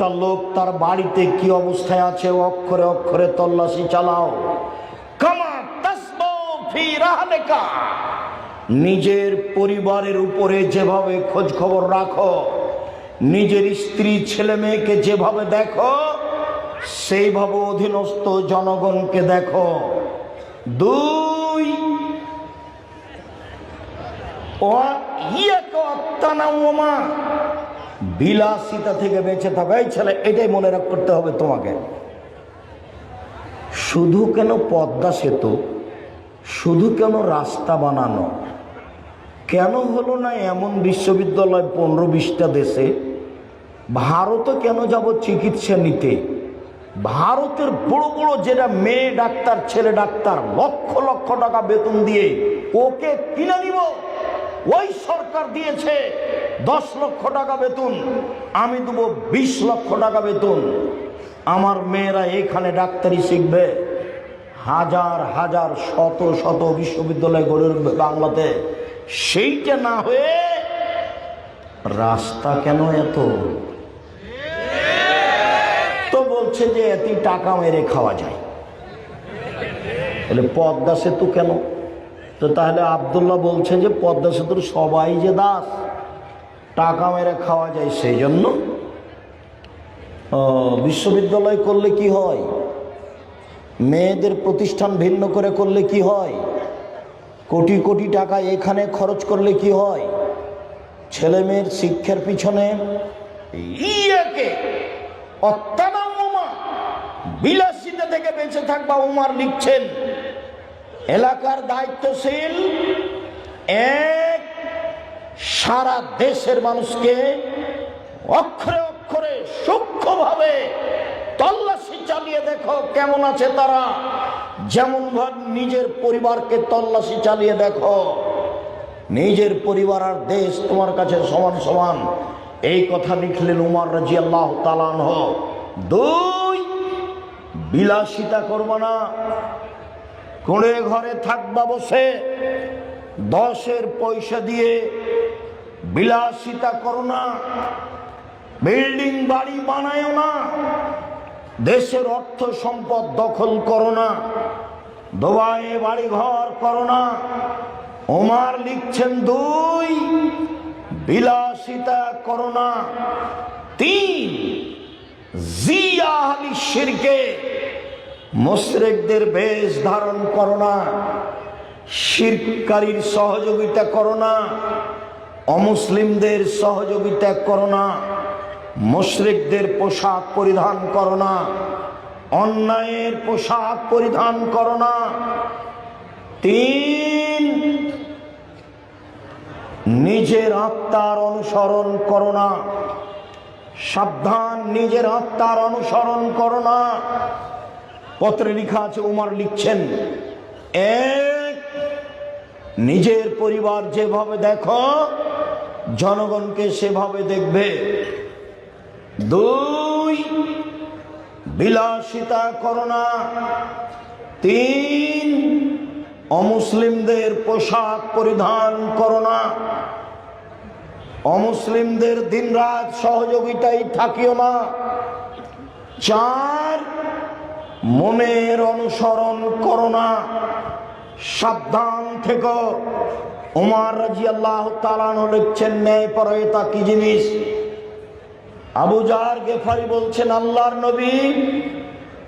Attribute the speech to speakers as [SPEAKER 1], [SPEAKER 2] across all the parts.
[SPEAKER 1] প্রত্যেকটা লোক তার বাড়িতে কি অবস্থায় আছে? অক্ষরে অক্ষরে তল্লাশি চালাও। নিজের পরিবারের উপরে যেভাবে খোঁজ খবর রাখো, নিজের স্ত্রী ছেলে মেয়েকে যেভাবে দেখো, সেইভাবে অধীনস্থ জনগণকে দেখো। দুই ইয়াকে অত্যানামা বিলাসিতা থেকে বেঁচে থাকা। এই ছেলে, এটাই মনে রাখ করতে হবে তোমাকে। শুধু কেন পদ্মা সেতু? শুধু কেন রাস্তা বানানো? কেন হলো না এমন বিশ্ববিদ্যালয় পনেরো বিশটা দেশে? ভারতে কেন যাব চিকিৎসা নিতে? ভারতের বড় বড় যেটা মেয়ে ডাক্তার, ছেলে ডাক্তার, লক্ষ লক্ষ টাকা বেতন দিয়ে ওকে কিনে নিব। ওই সরকার দিয়েছে। দশ লক্ষ টাকা বেতন, আমি দেবো বিশ লক্ষ টাকা বেতন। আমার মেয়েরা এখানে ডাক্তারি শিখবে। হাজার হাজার, শত শত বিশ্ববিদ্যালয় গড়ে উঠবে বাংলাতে। সেইটা না হয়ে রাস্তা কেন এত? তো বলছে যে এতই টাকা মেরে খাওয়া যায়। তাহলে পদ্মা সেতু কেন? তো তাহলে আবদুল্লাহ বলছে যে পদ্মা সেতুর সবাই যে দাস। টাকা মেরে খাওয়া যায় সেই জন্য বিশ্ববিদ্যালয় করলে কি হয়? মেয়েদের প্রতিষ্ঠান ভিন্ন করে করলে কি হয়? কোটি কোটি টাকা এখানে খরচ করলে কি হয়? ছেলে মেয়ের শিক্ষার পিছনে বিলাসিতা থেকে বেঁচে থাকবা উমার লিখছেন। এলাকার দায়িত্বশীল এক সারা দেশের মানুষকে অক্ষরে অক্ষরে সূক্ষ্মভাবে তল্লাশি চালিয়ে দেখো কেমন আছে তারা। যেমন ভাব নিজের পরিবারকে তল্লাশি চালিয়ে দেখো। নিজের পরিবার আর দেশ তোমার কাছে সমান সমান। এই কথা লিখলেন উমার রাজি আল্লাহ তালান দুই, বিলাসিতা করব না। কোণে ঘরে থাকবা বসে। দশের পয়সা দিয়ে বিলাসিতা করো না। বিল্ডিং বাড়ি বানায় না। দেশের অর্থ সম্পদ দখল করো না। দোবাইয়ে বাড়ি ঘর করো না। ওমার লিখছেন দুই, বিলাসিতা করো না। তিন, জিয়া আহলি শিরকে মুশরিকদের বেশ ধারণ করো না। শিরকারীর সহযোগিতা করো না। অমুসলিমদের সহযোগিতা করো না, মুশরিকদের পোশাক পরিধান করো না, অন্যায়ের পোশাক পরিধান করো না। তিন, নিজের আত্মার অনুসরণ করো না, সাবধান নিজের আত্মার অনুসরণ করো না। পত্রে লিখা আছে, উমার লিখছেন, এক, নিজের পরিবার যেভাবে দেখো জনগণকে সেভাবে দেখবে। দুই বিলাসিতা করোনা তিন, অমুসলিমদের পোশাক পরিধান করো না অমুসলিমদের দিনরাত সহযোগিতায় থাকিও না। চার, মনের অনুসরণ করোনা। সাবধান থেকে। উমার রাজি আল্লাহ তালানো লিখছেন, ন্যায় পরয়তা কি জিনিস? আবু জার গেফারি বলছেন, আল্লাহর নবী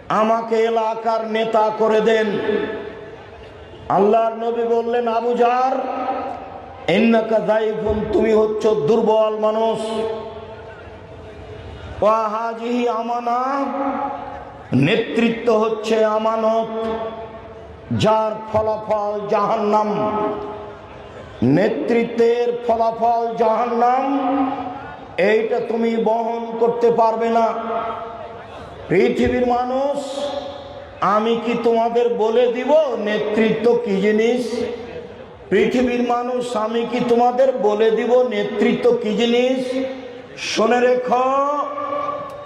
[SPEAKER 1] আমাকে এলাকার নেতা করে দেন। আল্লাহর নবী বললেন, আবু জার এন্নাকা তুমি হচ্ছ দুর্বল মানুষ। ওয়াহাজিহি আমানা, নেতৃত্ব হচ্ছে আমানত, যার ফলাফল জাহান্নাম। নেতৃত্বের ফলাফল জাহান্নাম, এইটা তুমি বহন করতে পারবে না। পৃথিবীর মানুষ, আমি কি তোমাদের বলে দিব নেতৃত্ব কি জিনিস? পৃথিবীর মানুষ, আমি কি তোমাদের বলে দিব নেতৃত্ব কি জিনিস? শুনে রেখো,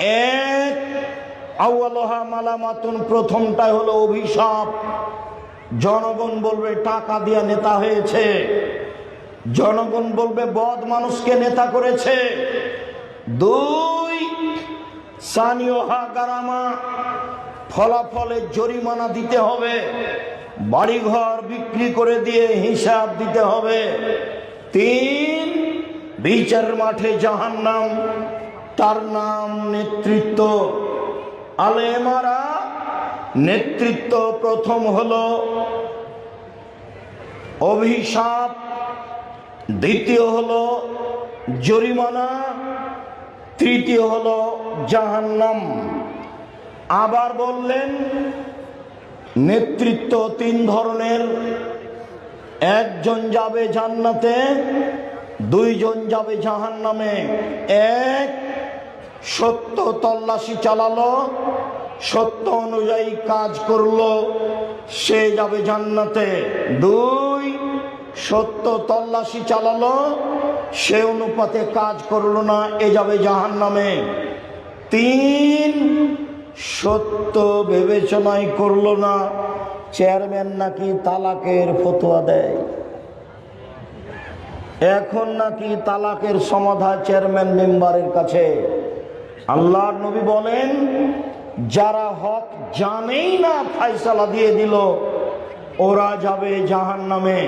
[SPEAKER 1] এক আউ্লাহা মালামাতুন, প্রথমটাই হলো অভিশাপ। জনগণ বলবে, টাকা দিয়া নেতা হয়েছে। জনগণ বলবে, বদ মানুষকে নেতা করেছে। দুই, স্থানীয় হাগারামা ফলাফলে জরিমানা দিতে হবে, বাড়িঘর বিক্রি করে দিয়ে হিসাব দিতে হবে। তিন, বিচার মাঠে জাহান্নাম, তার নাম নেতৃত্ব। আলেমারা নেতৃত্ব প্রথম হলো অভিশাপ দ্বিতীয় হলো জরিমানা, তৃতীয় হলো জাহান্নাম। আবার বললেন, নেতৃত্ব তিন ধরনের, একজন যাবে জান্নাতে, দুইজন যাবে জাহান্নামে। এক, সত্য তল্লাশি চালালো, সত্য অনুযায়ী কাজ করল, সে যাবে জান্নাতে। দুই সত্য তল্লাশি চালালো, সে অনুপাতে কাজ করল না, এ যাবে জাহান্নামে। তিন, সত্য বিবেচনায় করল না, চেয়ারম্যান নাকি তালাকের ফতোয়া দেয়। এখন নাকি তালাকের সমাধান চেয়ারম্যান মেম্বারের কাছে। আল্লাহ নবী বলেন, যারা হক জানেই না, ফায়সালা দিয়ে দিল, ওরা যাবে জাহান নামে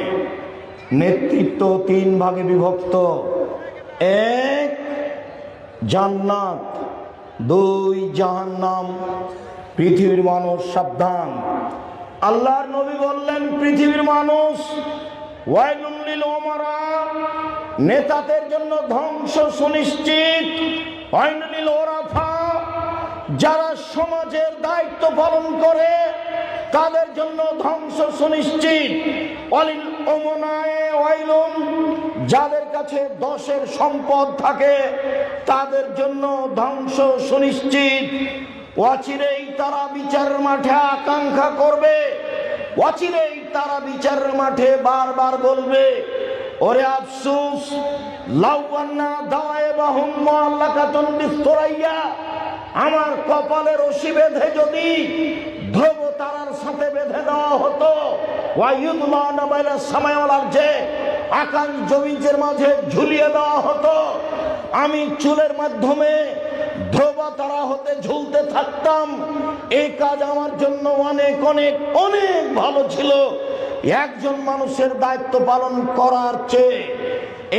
[SPEAKER 1] নেতৃত্ব তিন ভাগে বিভক্ত। এক, জান্নাত, দুই, জাহান্নাম, পৃথিবীর মানুষ সাবধান। আল্লাহর নবী বললেন, পৃথিবীর মানুষ ওয়াইলুল লিল ওমারা নেতাদের জন্য ধ্বংস সুনিশ্চিত। ওয়াইলুল লিল ওরাফা যারা সমাজের দায়িত্ব পালন করে, তাদের জন্য ধ্বংস সুনিশ্চিত। অলিল যাদের কাছে দশের সম্পদ থাকে, তাদের জন্য ধ্বংস সুনিশ্চিত। অচিরেই তারা বিচার মাঠে আকাঙ্ক্ষা করবে। অচিরেই তারা বিচারের মাঠে বারবার বলবে, ওরে আফসুস লাউবান্না দাওয়ায়ে বাহুম মুআল্লাকাতুন বিস্তরাইয়া। আমার কপালে রশি বেঁধে যদি ধ্রুব তারার সাথে বেঁধে দেওয়া হতো সামায়ালার যে আকাশ জমিজের মাঝে ঝুলিয়ে দেওয়া হতো, আমি চুলের মাধ্যমে ধ্রুব তারা হতে ঝুলতে থাকতাম। এই কাজ আমার জন্য অনেক অনেক অনেক ভালো ছিল। একজন মানুষের দায়িত্ব পালন করার চেয়ে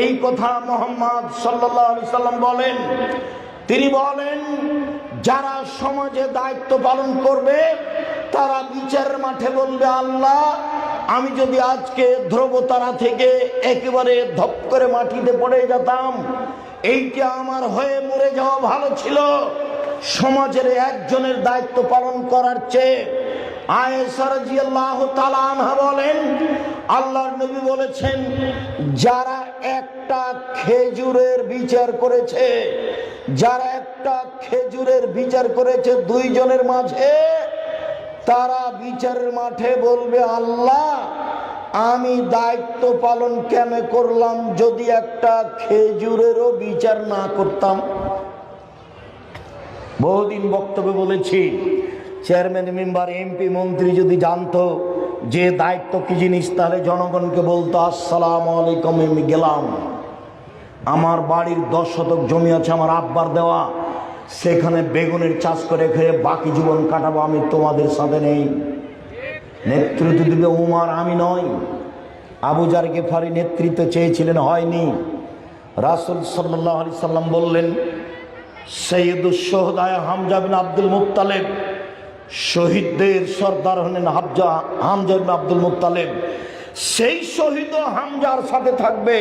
[SPEAKER 1] এই কথা মোহাম্মদ সাল্লাহ সাল্লাম বলেন তিনি বলেন, যারা সমাজে দায়িত্ব পালন করবে, তারা বিচারের মাঠে বলবে, আল্লাহ, আমি যদি আজকে ধ্রুবতারা থেকে একেবারে ধপ করে মাটিতে পড়ে যেতাম, এইটা আমার হয়ে মরে যাওয়া ভালো ছিল। সমাজের একজনের দায়িত্ব পালন করার চেয়ে বলেন, আল্লাহর নবী বলেছেন, যারা একটা খেজুরের বিচার করেছে যারা একটা খেজুরের বিচার করেছে দুইজনের মাঝে, তারা বিচারের মাঠে বলবে, আল্লাহ, আমি দায়িত্ব পালন কেন করলাম যদি একটা খেজুরেরও বিচার না করতাম? বহুদিন বক্তব্য বলেছি, চেয়ারম্যান, মেম্বার, এমপি, মন্ত্রী যদি জানতো যে দায়িত্ব কি জিনিস, তাহলে জনগণকে বলতো, আসসালাম আলাইকুম, আমি গেলাম। আমার বাড়ির দশ শতক জমি আছে, আমার আব্বার দেওয়া। সেখানে বেগুনের চাষ করে খেয়ে বাকি জীবন কাটাবো আমি তোমাদের সাথে নেই। নেতৃত্ব দিবে উমার, আমি নয় আবু জার গেফারি নেতৃত্ব চেয়েছিলেন, হয়নি। রাসুল সাল্লাহ আলি সাল্লাম বললেন সৈয়দুসোহদায় হামজা আব্দুল মুক্তালেব শহীদদের সর্দার হলেন হামজা হামজা আব্দুল মুক্তালেব সেই শহীদ হামজার সাথে থাকবে।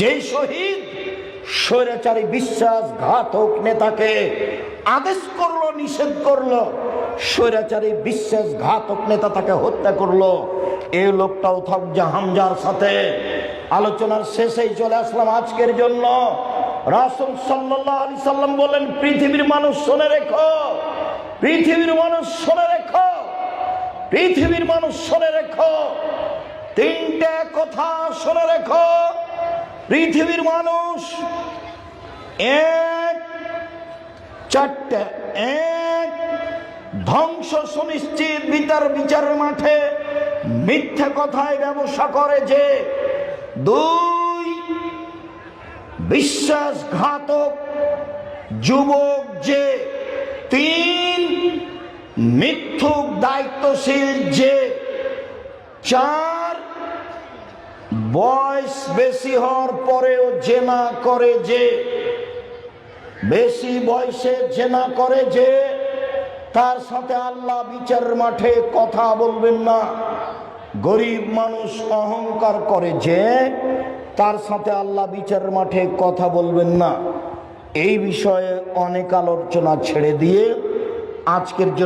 [SPEAKER 1] যে শহীদ স্বৈরাচারী বিশ্বাসঘাতক নেতাকে আদেশ করল, নিষেধ করল, স্বৈরাচারী বিশ্বাসঘাতক নেতা তাকে হত্যা করল, এই লোকটাও থাকছে হামজার সাথে। আলোচনার শেষেই চলে আসলাম আজকের জন্য। রাসুল সাল্লাহ আলি সাল্লাম বলেন, পৃথিবীর মানুষ শুনে রেখো, পৃথিবীর মানুষ শুনে রেখো, পৃথিবীর মানুষ শুনে রেখো, তিনটে কথা শুনে রেখো। পৃথিবীর মানুষ এক, চারটে, এক, ধ্বংস সুনিশ্চিত বিচার বিচারের মাঠে মিথ্যা কথায় ব্যবসা করে যে দুই বিশ্বাসঘাতক যুবক যে তিন মিথ্যুক দায়িত্বশীল যে চার বয়স বেশি হওয়ার পরেও জেনা করে যে, বেশি বয়সে জেনা করে যে, তার সাথে আল্লাহ বিচার মাঠে কথা বলবেন না। গরিব মানুষ অহংকার করে যে, তার সাথে আল্লাহ বিচার মাঠে কথা বলবেন না। এই বিষয়ে অনেক আলোচনা ছেড়ে দিয়ে আজকের জন্য